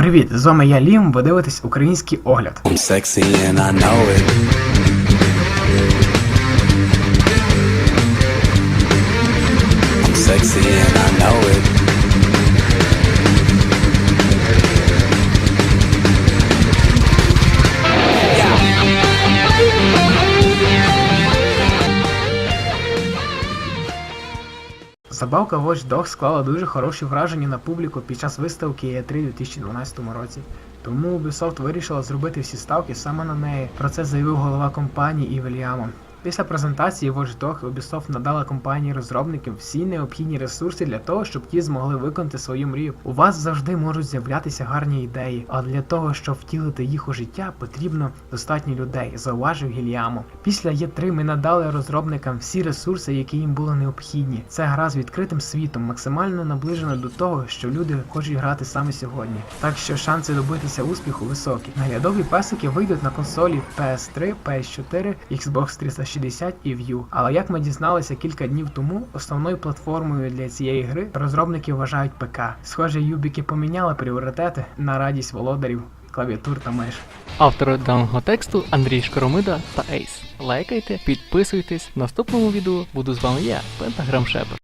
Привіт, з вами я Лім, ви дивитесь український огляд. I'm sexy and I know it. I'm sexy and I Забавка Watch Dogs склала дуже хороші враження на публіку під час виставки E3 у 2012 році. Тому Ubisoft вирішила зробити всі ставки саме на неї. Про це заявив голова компанії Івель Ямо. Після презентації Watch Dogs Ubisoft надала компанії розробникам всі необхідні ресурси для того, щоб ті змогли виконати свою мрію. У вас завжди можуть з'являтися гарні ідеї, а для того, щоб втілити їх у життя, потрібно достатньо людей, зауважив Гільямо. Після Є3 ми надали розробникам всі ресурси, які їм були необхідні. Це гра з відкритим світом, максимально наближена до того, що люди хочуть грати саме сьогодні. Так що шанси добитися успіху високі. Наглядові песики вийдуть на консолі PS3, PS4, Xbox 360 і View. Але як ми дізналися кілька днів тому, основною платформою для цієї гри розробники вважають ПК. Схоже, юбіки поміняли пріоритети на радість володарів клавіатур та миш. Автори даного тексту Андрій Шкоромида та Ейс. Лайкайте, підписуйтесь. В наступному відео буду з вами я, Пентаграм Шепер.